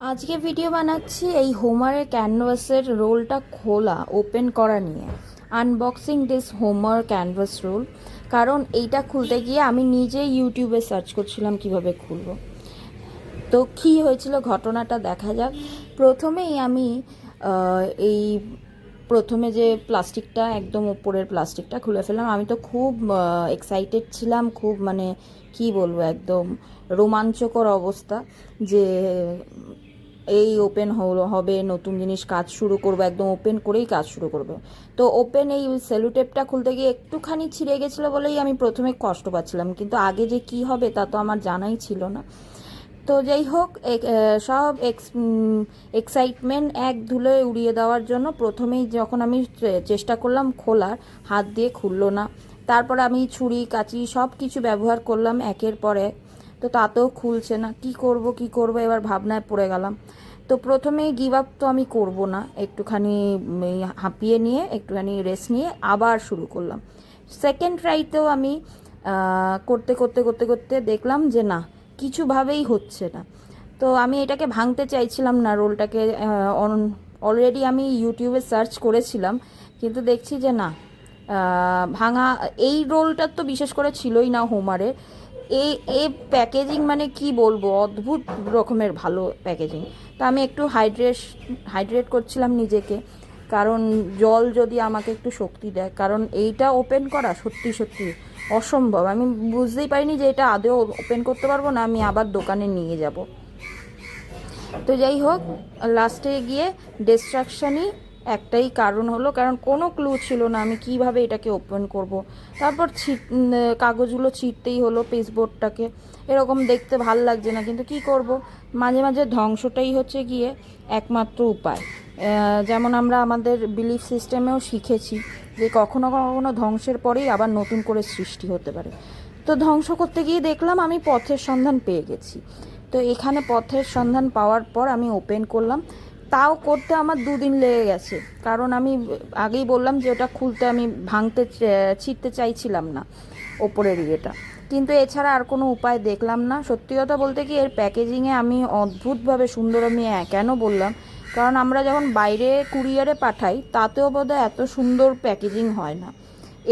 আজকে ভিডিও বানাচ্ছি এই হোমারের ক্যানভাসের রোলটা খোলা ওপেন করা নিয়ে। Unboxing this Homer canvas roll কারণ এইটা খুলতে গিয়ে আমি নিজে ইউটিউবে সার্চ করছিলাম কীভাবে খুলবো। তো কী হয়েছিল ঘটনাটা দেখা যাক। প্রথমেই আমি এই প্রথমে যে প্লাস্টিকটা, একদম উপরের প্লাস্টিকটা খুলে ফেললাম। আমি তো খুব এক্সাইটেড ছিলাম, খুব মানে কি বলব, একদম রোমাঞ্চকর অবস্থা যে এই ওপেন হবে, নতুন জিনিস কাজ শুরু করব, একদম ওপেন করেই কাজ শুরু করবে। তো ওপেন এই সেলুটেপটা খুলতে গিয়ে একটুখানি ছিঁড়ে গেছিল বলেই আমি প্রথমে কষ্ট পাচ্ছিলাম, কিন্তু আগে যে কি হবে তা তো আমার জানাই ছিল না। তো যাই হোক সব এক্সাইটমেন্ট এক ধুলোয় উড়িয়ে দেওয়ার জন্য প্রথমেই যখন আমি চেষ্টা করলাম খোলার, হাত দিয়ে খুললো না। তারপর আমি ছুরি, কাঁচি সব কিছু ব্যবহার করলাম একের পর এক। তো তাতেও খুলছে না। কি করব কি করব? এবার ভাবনায় পড়ে গেলাম। তো প্রথমে গিভ আপ তো আমি করব না। একটুখানি হাঁপিয়ে নিয়ে, একটুখানি রেস্ট নিয়ে আবার শুরু করলাম। সেকেন্ড ট্রাইতেও আমি করতে করতে করতে করতে দেখলাম যে না, কিছুভাবেই হচ্ছে না। তো আমি এটাকে ভাঙতে চাইছিলাম না, রোলটাকে অলরেডি আমি ইউটিউবে সার্চ করেছিলাম, কিন্তু দেখছি যে না ভাঙা, এই রোলটার তো বিশেষ করে ছিলই না হোমারের এই এ প্যাকেজিং মানে কি বলব? অদ্ভুত রকমের ভালো প্যাকেজিং তো আমি একটু হাইড্রেট হাইড্রেট করছিলাম নিজেকে। কারণ জল যদি আমাকে একটু শক্তি দেয়, কারণ এইটা ওপেন করা সত্যি সত্যি অসম্ভব। আমি বুঝতেই পারিনি যে এটা আদৌ ওপেন করতে পারব না, আমি আবার দোকানে নিয়ে যাব। তো যাই হোক লাস্টে গিয়ে ডিস্ট্রাকশনই একটাই কারণ হলো, কারণ কোনো ক্লু ছিল না আমি কীভাবে এটাকে ওপেন করব। তারপর ছিট কাগজগুলো ছিটতেই হলো পেসবোর্ডটাকে এরকম দেখতে ভালো লাগছে না, কিন্তু কি করব? মাঝে মাঝে ধ্বংসটাই হচ্ছে গিয়ে একমাত্র উপায়। যেমন আমরা আমাদের বিলিফ সিস্টেমেও শিখেছি যে কখনো কখনো ধ্বংসের পরেই আবার নতুন করে সৃষ্টি হতে পারে। তো ধ্বংস করতে গিয়ে দেখলাম আমি পথের সন্ধান পেয়ে গেছি। তো এখানে পথের সন্ধান পাওয়ার পর আমি ওপেন করলাম। তাও করতে আমার দুদিন লেগে গেছে। কারণ আমি আগেই বললাম যে ওটা খুলতে আমি ভাঙতে ছিঁড়তে চাইছিলাম না ওপরের ইয়েটা। কিন্তু এছাড়া আর কোনো উপায় দেখলাম না। সত্যি কথা বলতে কি, এর প্যাকেজিংয়ে আমি অদ্ভুতভাবে সুন্দর আমি কেন বললাম? কারণ আমরা যখন বাইরে কুরিয়ারে পাঠাই, তাতেও বোধহয় এত সুন্দর প্যাকেজিং হয় না।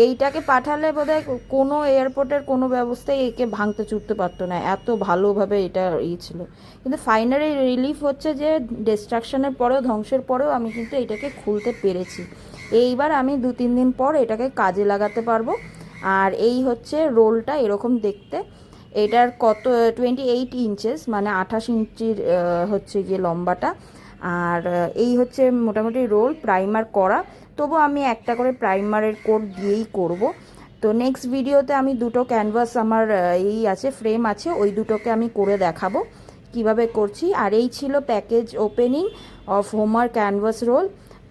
এইটাকে পাঠালে বোধহয় কোনো এয়ারপোর্টের কোনো ব্যবস্থায় একে ভাঙতে চুরতে পারতো না। এত ভালোভাবে এটা ই ছিল। কিন্তু ফাইনালি রিলিফ হচ্ছে যে ডিস্ট্রাকশনের পরেও, ধ্বংসের পরেও আমি কিন্তু এটাকে খুলতে পেরেছি। এইবার আমি দু তিন দিন পর এটাকে কাজে লাগাতে পারব। আর এই হচ্ছে রোলটা এরকম দেখতে। এটার কত টোয়েন্টি এইট ইঞ্চেস মানে আঠাশ ইঞ্চির হচ্ছে গিয়ে লম্বাটা। আর এই হচ্ছে মোটামুটি রোল প্রাইমার করা। তবু আমি একটা করে প্রাইমারের কোট দিয়েই করব। তো নেক্সট ভিডিওতে আমি দুটো ক্যানভাস আমার এই আছে ফ্রেম আছে, ওই দুটোকে আমি করে দেখাবো কীভাবে করছি। আর এই ছিল package opening of Homer canvas roll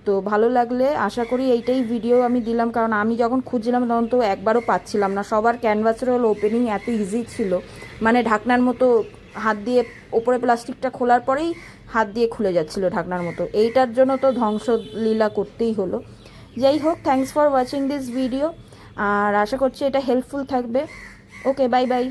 তো ভালো লাগলে আশা করি এইটাই ভিডিও আমি দিলাম, কারণ আমি যখন খুঁজছিলাম তখন তো একবারও পাচ্ছিলাম না। সবার ক্যানভাস রোল ওপেনিং এত ইজি ছিল। মানে ঢাকনার মতো হাত দিয়ে ওপরে প্লাস্টিকটা খোলার পরেই হাত দিয়ে খুলে যাচ্ছিল ঢাকনার মতো। এইটার জন্য তো ধ্বংসলীলা করতেই হলো। যাই হোক thanks for watching this video আর আশা করছি এটা হেল্পফুল থাকবে। Okay bye bye